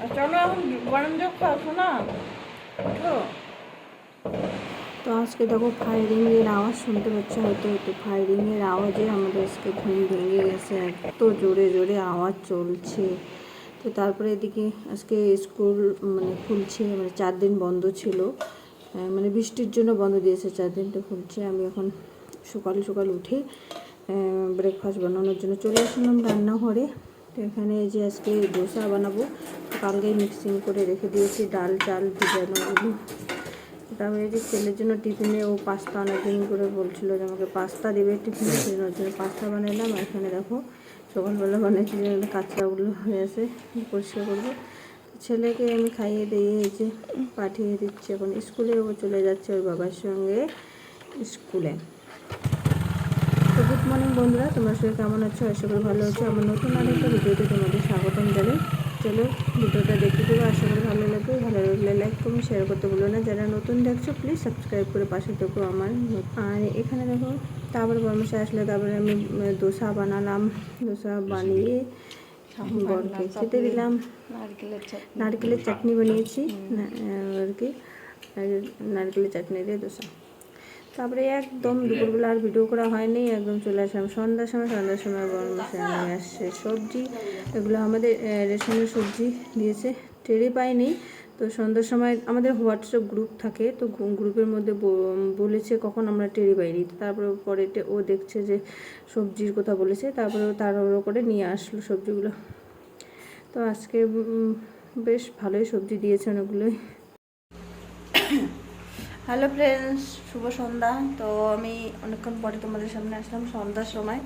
গরম জল খাওয়াছো না ওঠো তো আজকে দেখো ফায়ারিংয়ের আওয়াজ শুনতে পাচ্ছ? হয়তো হয়তো ফায়ারিংয়ের আওয়াজে আমাদের আজকে ঘুম ভেঙে গেছে, এত জোরে জোরে আওয়াজ চলছে। তো তারপরে এদিকে আজকে স্কুল মানে খুলছে মানে চার দিন বন্ধ ছিল। মানে বৃষ্টির জন্য বন্ধ দিয়েছে, চার দিনটা খুলছে। আমি এখন সকাল সকাল উঠে ব্রেকফাস্ট বানানোর জন্য চলে আসলাম রান্নাঘরে। এখানে যে আজকে দোসা বানাবো। কালকে মিক্সিং করে রেখে দিয়েছি, ডাল, চাল ভিজানোগুলো তারপরে যে ছেলের জন্য টিফিনে ও পাস্তা অনেকদিন করে বলছিল যে আমাকে পাস্তা দেবে টিফিনে ওর জন্য পাস্তা বানালাম আর এখানে দেখো, সকালবেলা বানিয়েছি যে কাঁচরাগুলো হয়ে আছে, পরিষ্কার করব। ছেলেকে আমি খাইয়ে দিয়ে যে পাঠিয়ে দিচ্ছি। এখন স্কুলে ও চলে যাচ্ছে ওর বাবার সঙ্গে স্কুলে। গুড মর্নিং বন্ধুরা তোমরা সবাই কেমন আছো? আশা করি ভালো আছো। আমার নতুন আরেকটা ভিডিওতে তোমাদের স্বাগতম জানাই। চলো ভিডিওটা দেখতে দেবো আশা করি ভালো লাগবে। ভালো লাগলে লাইক কমেন্ট শেয়ার করতে বলো না। যারা নতুন দেখছ প্লিজ সাবস্ক্রাইব করে পাশে থেকো আমার আর এখানে দেখো তারপরে বর্মশে আসলে। তারপরে আমি দোসা বানালাম। দোসা বানিয়ে বরকে খেতে দিলাম। নারকেলের চাটনি বানিয়েছি। আর কি। নারকেলের চাটনি দিয়ে দোসা। তারপরে একদম দুপুরবেলা আর ভিডিও করা হয়নি, একদম চলে আসলাম। সন্ধ্যার সময় সন্ধ্যার সময় মশাই নিয়ে আসছে সবজি। এগুলো আমাদের রেশনের সবজি দিয়েছে। টেরে পাইনি। তো সন্ধ্যার সময় আমাদের হোয়াটসঅ্যাপ গ্রুপ থাকে, তো গ্রুপের মধ্যে বলেছে কখন আমরা টেরি পাইনি। তারপরে পরে ও দেখছে যে সবজির কথা বলেছে, তারপরে ও তাড়াহুড়ো করে নিয়ে আসলো সবজিগুলো। তো আজকে বেশ ভালোই সবজি দিয়েছে অনেকগুলোই। হ্যালো ফ্রেন্ডস শুভ সন্ধ্যা। তো আমি অনেকক্ষণ পরে তোমাদের সামনে আসলাম সন্ধ্যার সময়।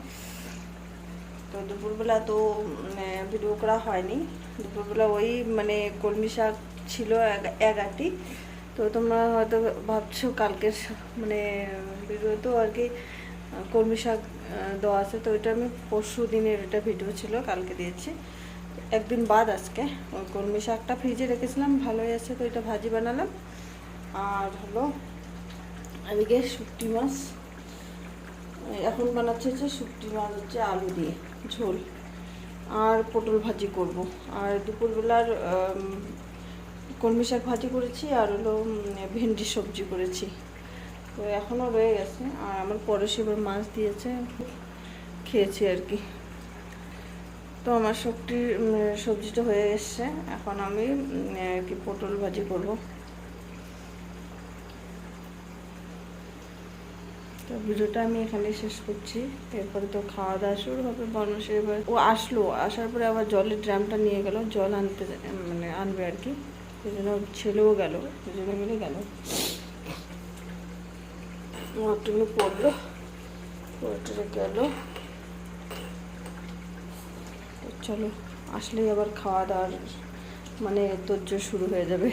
তো দুপুরবেলা তো ভিডিও করা হয়নি। দুপুরবেলা ওই মানে কলমি শাক ছিল এক- আটি। তো তোমরা হয়তো ভাবছ কালকের মানে ভিডিও তো আর কি কলমি শাক দেওয়া আছে। তো এটা আমি পরশু দিনের এটা ভিডিও ছিল, কালকে দিয়েছি। একদিন বাদ আজকে। ওই কলমি শাকটা ফ্রিজে রেখেছিলাম, ভালোই আছে। তো এটা ভাজি বানালাম। আর হলো, এদিকে শুটকি মাছ। এখন বানাচ্ছে হচ্ছে শুটকি মাছ হচ্ছে আলু দিয়ে, ঝোল। আর পটল ভাজি করব। আর দুপুরবেলার কলমি শাক ভাজি করেছি আর হলো ভেন্ডি সবজি করেছি। তো এখনও রয়ে গেছে। আর আমার পরশে এবার মাছ দিয়েছে, খেয়েছি আর কি। তো আমার সবজি সবজিটা হয়ে এসছে। এখন আমি আর কি পটল ভাজি করব। তো ভিডিওটা আমি এখানে শেষ করছি। এরপরে তো খাওয়া দাওয়া শুরু হবে মানুষের এবার ও আসলো, আসার পরে আবার জলের ড্রামটা নিয়ে গেল, জল আনতে মানে আনবে আর কি। সেই জন্য ছেলেও গেল, দুজনে মিলে গেল। একটুখানি পড়ল পড়ে গেল। চলো, আসলেই আবার খাওয়া দাওয়ার মানে তোর শুরু হয়ে যাবে।